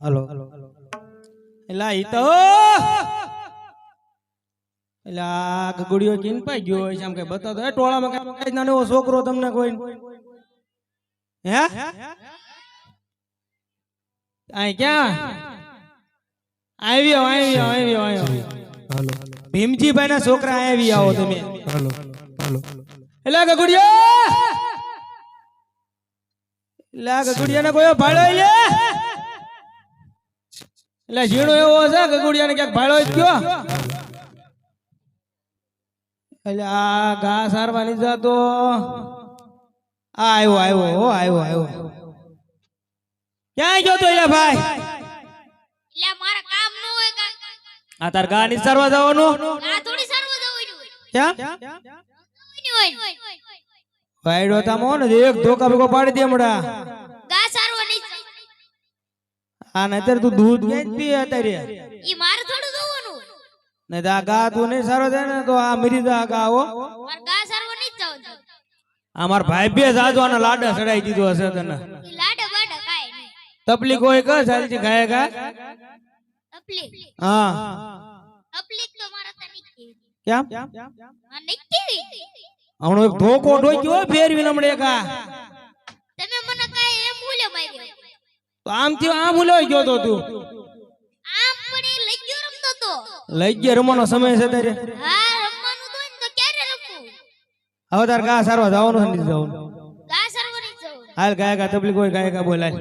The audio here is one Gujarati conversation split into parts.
હલો એલા ઈ તો એટલે આ ગગડીઓ ચીન પાઈ ગયો હોય છે આમ કઈ બતાવતો એ ટોળામાં કઈ નાનો એવો છોકરો તમને કોઈ હે આય ક્યાં આવ્યો આવ્યો આવ્યો આવ્યો હાલો ભીમજીભાઈ ના છોકરા આવી આવો તમે હલો હલો એલા ગગડીઓ એલા ગગુડિયા ને કોઈ ભાડો લે એલા ઝીણો એવો છે ગગુડિયા ને ક્યાંક ભાડો જ ગયો એટલે આ ઘા સારવા ની જતો. આ આવ્યો આવ્યો હો આવ્યો આવ્યો. ક્યાં ગયો તો ભાઈ? એટલે કાં આ તાર ગા ની સારવા જવાનું? વાયડો તામો ને એક ધોકા ભેગો પાડી દે હમણાં. ગા સારવો નહીં આ નતર તું દૂધ ક્યાં પી અત્યારે. ઈ માર થોડું જોવાનું. ને તો આ ગા તું નહીં સારો થાય ને તો આ મરી જા ગા હો. મારે ગા સારો નહીં જાવ અમાર ભાઈ બે જાજો લાડા ચડાઈ દીધો હશે તને. ઈ લાડા બાડા કાઈ નહીં. તપલીક હોય ક સારી ગાય ગા. તકલીફ હા. તકલીફ તો મારા તને નહીં. કેમ આ નહીં કેવી. હમણો એક ધોકો ઢોક્યો ફેરવી નમડે કા તમે મને કાઈ એમ ભૂલે માર્યો? તો આમ થયો આમ ઉલોઈ ગયો તો તું. આમ પણ લઈ ગયો રમતો તો. લઈ ગયા રમવાનો સમય છે તારે. હા રમવાનું તો તો ક્યારે રમવું હવે તાર ગા સારવા જવાનું છે નથી જવાનું? ગા સારવો નહીં જવાનું હાલ ગાય ગા તપલીક હોય ગાય ગા બોલાય.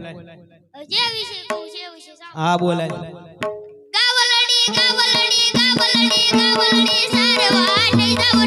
જે વિશે કહું જે વિશે હા બોલાય. ગાવલડી ગાવલડી ગાવલડી ગાવલડી સારવા નહીં જાવ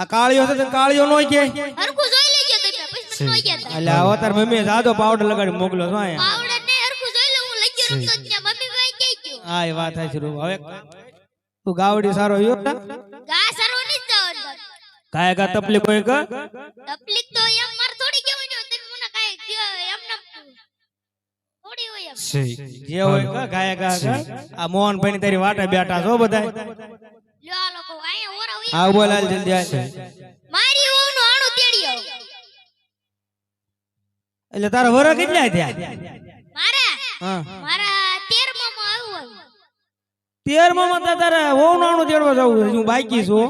આ કાળિયો છે તો કાળિયો નો કે. હરખું જોઈ લેજો તમે પછી મને કે ગયા એટલે આવો તાર મમ્મી જાદો પાવડર લગાડી મોકલો છો આયા પાવડર ને હરખું જોઈ લે હું લઈ ગયો રમતો જ ત્યાં મમ્મી ભાઈ કે ગયો? હા એ વાત છે રૂ. હવે તું ગાવડી સારો યો ગા સારો ની તો કાય ગા તપલીક કોઈ કે? તકલીફ તો એમ માર થોડી કેવું જો તમે મને કાય એમ નમ થોડી હોય એમ. જે હોય કે ગાય ગા આ આ મોહનભાઈ ની તારી વાટે બેઠા છો બધા લ્યો આ લોકો અહીંયા ઓરા હોય હા બોલ જલ્દી હાલ. મારી વહુનું આણું તેડી આવો. એટલે તારા વરા કેટલા થયા? મારા? હા. મારા તેરમાં માં આવ્યું તેરમાં તારા વહુ નાણું તેડવા જવું હું બાકી છું.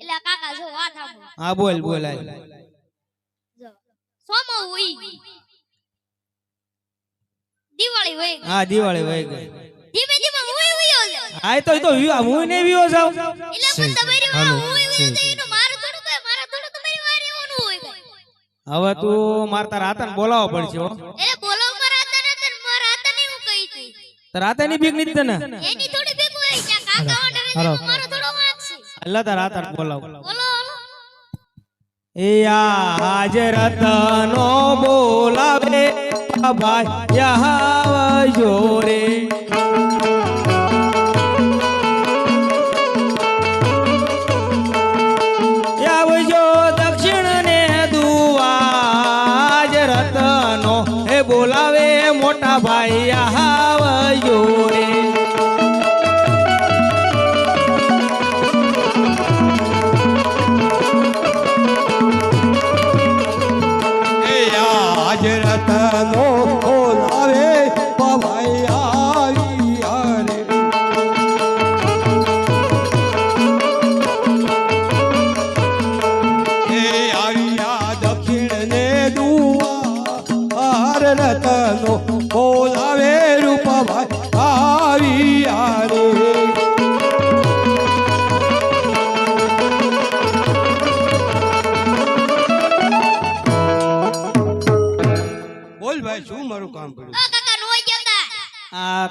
એટલે કાકા જો વાત હા બોલ બોલ. સોમો હોય દિવાળી હોય હા દિવાળી હોય ગઈ. ધીમે ધીમે હું જાઉં તો તો વિવા હું ને વિવો જાવ એટલે પણ તમારી માં હું વિવો જાય એનું મારું થોડું કે મારો થોડું તમારી વારે એનું હોય. હવે તું માર તાર આતન બોલાવો પડશે હો. એટલે બોલો મારા આતન ને તને મારા ને હું કહી દી તાર આતનની બીકની તને? એની થોડી ભેગું હોય કે કાકા ઓર્ડર મારો થોડો વાંક છે. અલ્લાહ તાર આતન બોલાવ. બોલો. બોલો એ આ હાજરત નો બોલાવે ભાઈ યહાવજો રે એ બોલાવે મોટા ભાઈ આવ્યો રે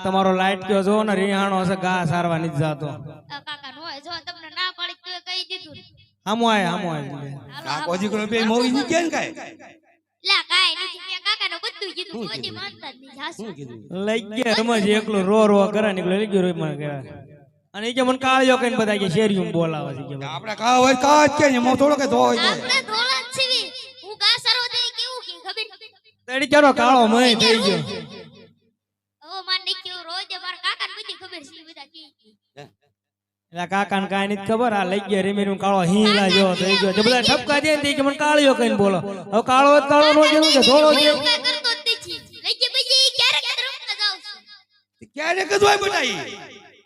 તમારો લાઈટ કયો જો ને રિહાણો હશે ઘા સારવા નથી જાતો. કાકા નો જો તમને ના પાડી તો કહી દીધું આમો આય આમો આય. કાકો હાલો. બે મોવી ની કે કાય લા કાંઈ નથી મેં કાકાને બધું કીધું કોઈ માનતા જ નહીં હાસુ. કીધું? લઈ ગયા રમજ એકલો રો રો કરે ને એકલો લઈ ગયો રોઈ મને કરે અને કે મને કાળિયો કઈને બધા કે શેરીયું બોલાવે છે કે આપણે કા હોય કા જ કે મો થોડો કે ધો આપણે ધોળા જ હું ઘા સારો થઈ કેવું કે ખબર? તડી કેરો કાળો મય થઈ ગયો ઓ માન નહીં કેવું રોજ મારા કાકાને બધી ખબર છે ઈ બધા કે એટલે કાકા ને કાંઈ નથી ખબર આ લઈ ગયા રેમી કાળો હિંગલા જેવો થઈ ગયો બધા ઠપકા દે ને કે મને કાળિયો કઈ બોલો. હવે કાળો કાળો નો જેવું કે ધોળો કાંઈ છું? ક્યારે કદ હોય બેટા ઈ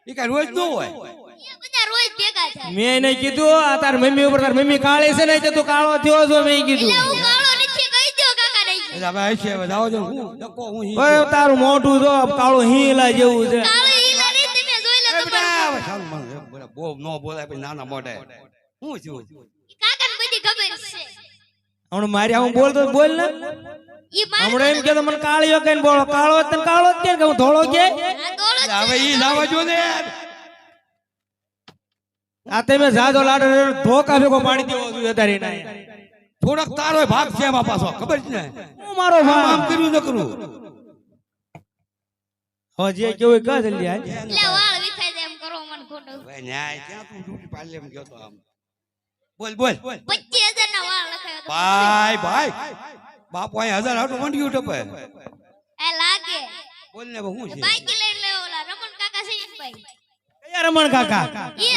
ઈ રોજ નો હોય. એ બધા રોજ ભેગા થાય મેં નહીં કીધું આ તાર મમ્મી ઉપર તાર મમ્મી કાળી છે ને તે તું કાળો થયો છો મેં કીધું. એટલે હું કાળો નથી કહી દો કાકા નહીં એટલે હવે આઈ છે હવે જાઓ છો હું ડકો હું ઈ ઓય તારું મોટું જો કાળું હિંગલા જેવું છે. બહુ નો બોલાય પછી નાના મોઢે. હું છું? કાકાને બધી ખબર છે. હમણાં મારી હું બોલતો બોલ ને. ઈ એમ કે મને કાળિયો કઈને બોલો. કાળો તને કાળો કે કે હું ધોળો કે? આ દોડો એટલે હવે ઈ લાવવા જો ને. આ તમે જાજો લાડો ધોકા ભેગો પાડી દેવો ના થોડોક તારો ભાગ છે એમાં પાછો ખબર છે ને? હું મારો આમ કર્યું ન કરું. હવે જે કેવું કહે જલ્દી. હવે ન્યાય ક્યાં તું ડ્યુટી પાડી એમ ગયો તો આમ. બોલ બોલ. પચીસ હજાર ના વાળ લખાયો ભાઈ ભાઈ. બાપુ અહીં હજાર હાટું મંડ્યું ટપે એ લાગે. બોલ ને હું છે? બાઈક લઈ લે ઓલા રમણ કાકા છે ભાઈ. કયા રમણ કાકા.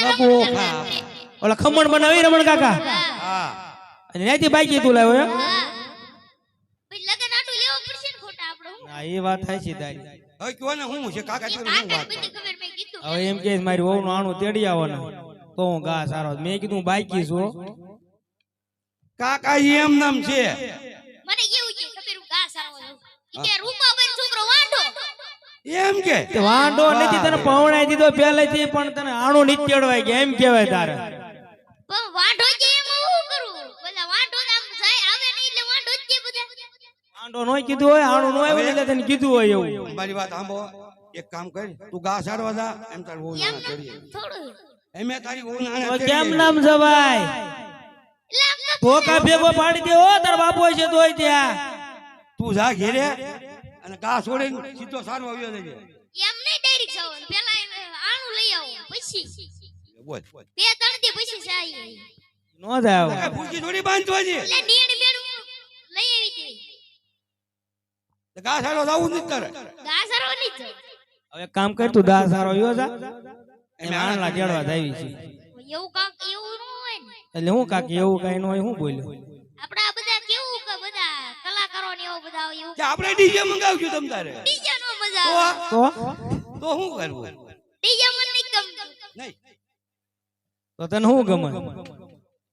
રમણ ઓલા ખમણ બનાવી રમણ કાકા? હા. હા. અને નેતી બાઈક તું લાવ્યો એમ? હા. પછી લગન આટું લેવો પડશે ને ખોટા આપણો હા? એ વાત થાય છે દાઈ હવે કયો ને શું છે? કાકા તું હું શું વાત હવે એમ કે મારી વહુ નું આણું તેડી આવવાનું. તો હું ગા સારો મેં કીધું બાકી બાઈકી છું કાકા એમ નામ છે. મને કેવું છે? ખબર હું ઘા સારો છું. ઈ કે બેન છોકરો વાંઢો. એમ કે? વાંઢો નથી તને પવણાઈ દીધો પહેલેથી પણ તને આણું નથી તેડવાય કે એમ કહેવાય તારે. પણ વાંઢો છે એમાં હું કરું? બધા વાંઢો આમ જાય આવે નહીં એટલે વાંઢો જ છે બધા. આંડો નોય કીધું હોય આણું નોય એટલે તને કીધું હોય એવું. મારી વાત સાંભળો. એક કામ કર તું ગા સારવા જા એમ તાર બહુ એમ નાના ચડીએ. એમે તારી બહુ નાના તો કેમ નામ જવાય? ભોકા ભેગો પાડી દે હો તાર બાપુ છે તોય ત્યાં. તું જા ઘેરે અને ગા છોડીને સીધો સારો આવ્યો જજે એમ નહીં ડાયરેક્ટ જવાનું. પેલા એને આણું લઈ આવો પછી. બોલ. બે ત્રણ દી પછી જાય નો જાવ. ભૂકી થોડી બાંધવા એટલે નીણ મેળું લઈ આવી ગા સારો જાવું નથી તારે. ઘા સારો નહીં જાય હવે કામ કર તું દા સારો આવ્યો જા. એમ એમ આણલા જાવી છે. એવું કાક એવું ન હોય એટલે હું કાકી એવું કઈ ન હોય હું બોલ્યો. આપડા આ બધા કેવું કે બધા કલાકારો ને એવું બધા એવું કે આપણે ડીજે મંગાવશું તમ તારે. ડીજે નો મજા તો? તો હું શું કરવું? ડીજે મને નહીં ગમતું. નહીં. તો તને શું ગમે?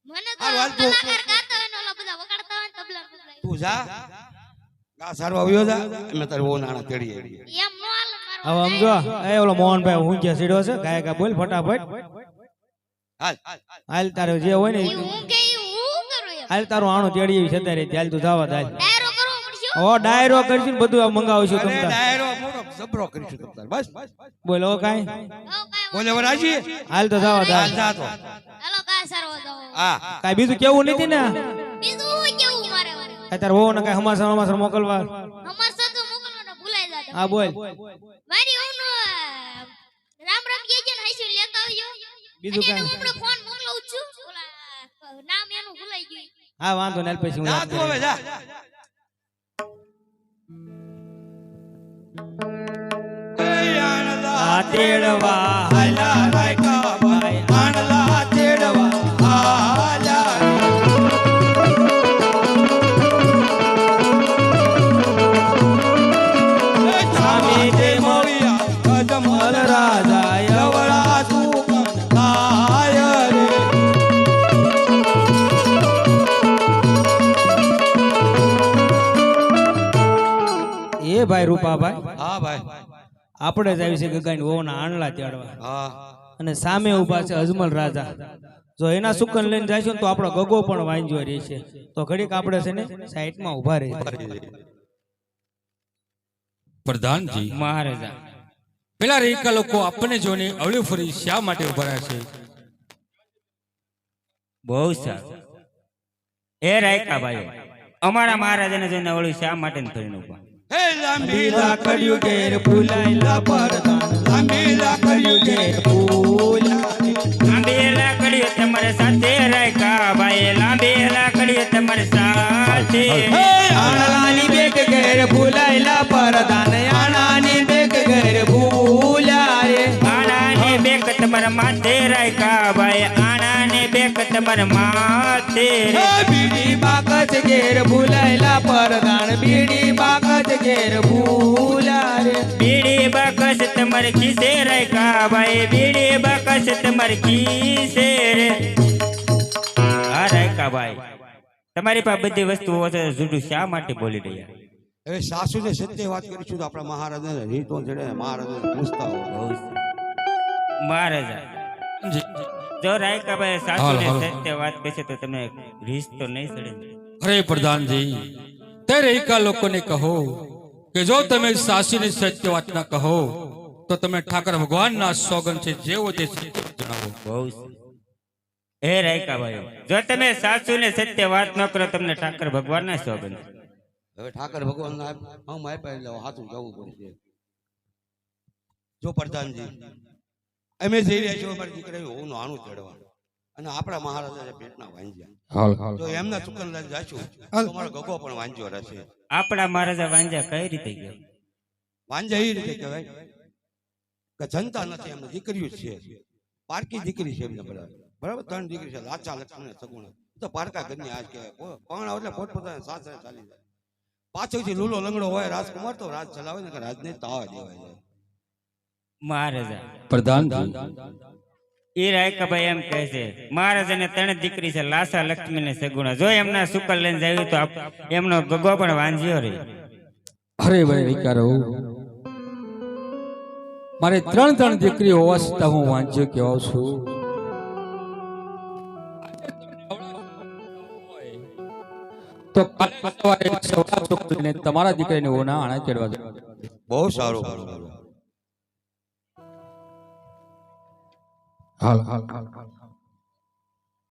મને તો કલાકાર ગાતો હોય ને ઓલા બધા વગાડતા હોય ને તબલા તું જા. ગા સારો આવ્યો જા. અમે તારે બહુ નાણા તેડી એમ હવે સમજો એ ઓલો મોહનભાઈ હું કે સીડો છે ગાય ગા બોલ ફટાફટ. હાલ. હાલ તારે જે હોય ને હું કે હું કરું હાલ તારું આણું તેડી છે તારે હાલ તું જાવા હાલ. ડાયરો કરવો પડશે ઓ ડાયરો કરશું ને બધું આ મંગાવશું અરે ડાયરો મોટો જબરો કરીશું તમને બસ. બોલો કાઈ. બોલે વરાજી. હાલ તો જાવા હાલ. હાલ જા તો. હાલો કા સારો જાઓ? હા. કાઈ બીજું કેવું નથી ને? બીજું હું કેવું મારે? અત્યારે વહુ ને કાઈ હમાસર હમાસર મોકલવા? અમાર સતો મોકલવાનો ભૂલાઈ જાતો હા બોલ. મારી હું રામ રામ કે છે ને હાઈસુ લેતા આવજો. બીજું કાઈ હું હમણાં ફોન મોકલાવું છું. ઓલા નામ એનું ભૂલાઈ ગયું. હા વાંધો નહીં પછી હું જા તું હવે. જા. તેડવા. હાલા રાયકા ભાઈ આણલા રૂપાભાઈ હા ભાઈ. આપણે જ આવી છે ગગાઈ વહુના આણલા તેડવા. હા. અને સામે ઊભા છે અજમલ રાજા. જો એના સુકન લઈને જઈશું તો આપણો ગગો પણ વાંજ્યો રહેશે તો ઘડીક આપણે છે ને સાઈડમાં ઊભા રહે પ્રધાનજી. મહારાજા. પેલા રેકા લોકો આપણને જોઈને અવળી ફરી શા માટે ઊભા રહ્યા છે? બહુ સારું. એ રાયકા ભાઈ અમારા મહારાજાને જોઈને અવળી શા માટે ને ફરીને ઊભા હે લાંબી લાકડીયું ઘેર ફૂલાયેલા પરદાન લાંબી લાકડીયું ઘેર ફૂલાય લાંબી લાકડીઓ તમારે સાથે રાયકા ભાઈ લાંબી લાકડીઓ તમારે સાથે. આણાની બેક ઘેર ફૂલાયેલા પરદાન તમારા માથે. બીડી બાકસ ઘેર ફૂલાયેલા પરદાન બીડી બાકસ ઘેર ફૂલાય બીડી બાકસ તમારે ખીસે બીડી બાકસ તમારે ખીસે રે. હા તમારી પાસે બધી વસ્તુઓ છે જુદું શા માટે બોલી રહ્યા? હવે સાસુને સત્ય વાત કરીશું તો આપણા મહારાજાને રીતો જડે મહારાજાને પૂછતા હોય. મહારાજા. જી, જો રાયકાભાઈ હાલ, સાસુને હાલ. સત્ય વાત કહેશે તો તમને રીસ તો નહીં સડે ને? અરે પ્રધાનજી તે રેકા લોકોને કહો કે જો તમે સાસીની સત્ય વાત ના કહો તો તમે ઠાકર ભગવાનના સોગન છે જેવો તે સત્ય જણાવો બહુ સારું. હે રાયકાભાઈ જો તમે સાસુને સત્ય વાત ન કરો તમને ઠાકર ભગવાનના સોગંદ હવે ઠાકર ભગવાન હમ આપ્યા એટલે હાથું જવું પડશે જો પ્રધાનજી અમે જઈ રહ્યા છીએ અમારી દીકરા હું નાનું ચડવા. અને આપણા મહારાજા પેટના વાંજ્યા. તો એમના ચુકનલાલ જાશું તમારો ગગો પણ વાંજ્યો રહેશે. આપણા મહારાજા વાંજ્યા કઈ રીતે ગયો? વાંજ્યા એ રીતે કહેવાય કે જનતા નથી એમને દીકરીઓ છે. પારકી દીકરી છે એમને બધા. બરાબર? ત્રણ દીકરી છે લાચા લક્ષ્મણ સગુણ. તો પારકા ઘરની આજ કહેવાય. પણ એટલે પોતપોતાના સાસરે ચાલી જાય. પાછળથી લૂલો લંગડો હોય રાજકુમાર તો રાજ ચલાવે ને કે રાજને તાવ દેવાય. જાય મહારાજા. પ્રધાન એ રાયકાભાઈ એમ કહે છે મહારાજાને ત્રણ દીકરી છે લાસા લક્ષ્મી ને સગુણા. જો એમના સુકલ લઈને જાય તો એમનો ગગો પણ વાંજ્યો રે. અરે ભાઈ વિચારો. મારે ત્રણ ત્રણ દીકરી હોવા છતાં હું વાંચ્યો કેવો છું. તો તમારા દીકરીને ઓના આણા ચડવા બહુ સારું. હાલ હાલ હાલ